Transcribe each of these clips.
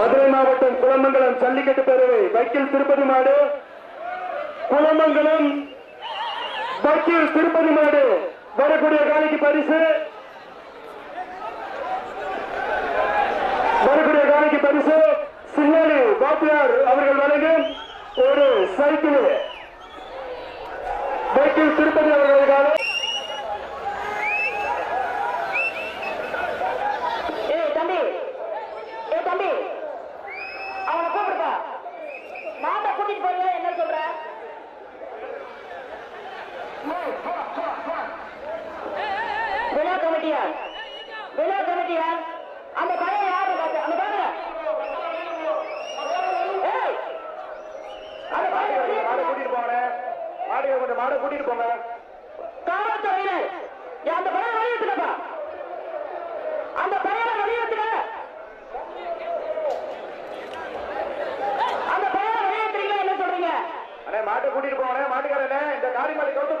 மதுரை மாவட்டம் குளமங்கலம் ஜல்லிக்கட்டு பேரவை வக்கீல் திருப்பதி மாடு. குளமங்கலம் வக்கீல் திருப்பதி மாடு. வரக்கூடிய காலைக்கு பரிசு. வரக்கூடிய காலைக்கு பரிசு. சின்னாளி பாப்பியார் அவர்கள் வழங்கும் ஒரு சைக்கிள் வக்கீல் திருப்பதி அவர்கள் காலை ஏய் தம்பி ஏய் தம்பி அவனை கூப்பிடுப்பா மாட்டை கூட்டிட்டு போறியா என்ன சொல்ற விழா கமிட்டியார். விழா கமிட்டியார். அந்த பையன் யாரு அந்த பாருங்க. மாடை. கூட்டிட்டு போங்க. மாடு கொஞ்சம் மாடை கூட்டிட்டு போங்க. காவல்துறையினர் அந்த பையன் வெளியேற்றுக்கப்பா அந்த பையனை வெளியேற்றுங்க அந்த பையனை வெளியேற்றுறீங்களா என்ன சொல்றீங்க? அண்ணே மாட்டை கூட்டிட்டு போங்க. மாட்டுக்காரண்ணே இந்த காரி மாட்டை கவுத்து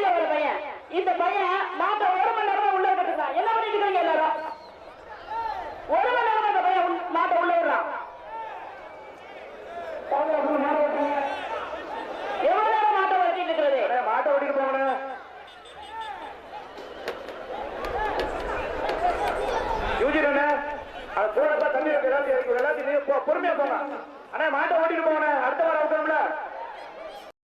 வண்டியில வர பையன். இந்த பையன் மாட்டை ஒரு மணி நேரம் உள்ள விட்டுருக்கான் என்ன பண்ணிட்டு இருக்கீங்க எல்லாரும்? ஒரு மணி நேரம் அந்த பையன் உள்ள- உள்ள விடுறான் எவ்வளவு நேரம் மாட்டை ஓட்டிட்டு இருக்கிறது? அண்ணே மாட்டை ஓட்டிட்டு போகணும் பொறுமையா அண்ணே ஆனா மாட்டை ஓட்டிட்டு இருக்கு. எல்லாத்தையும் இருக்கு. எல்லாத்தையும் போங்க. அண்ணே மாட்டை ஓட்டிட்டு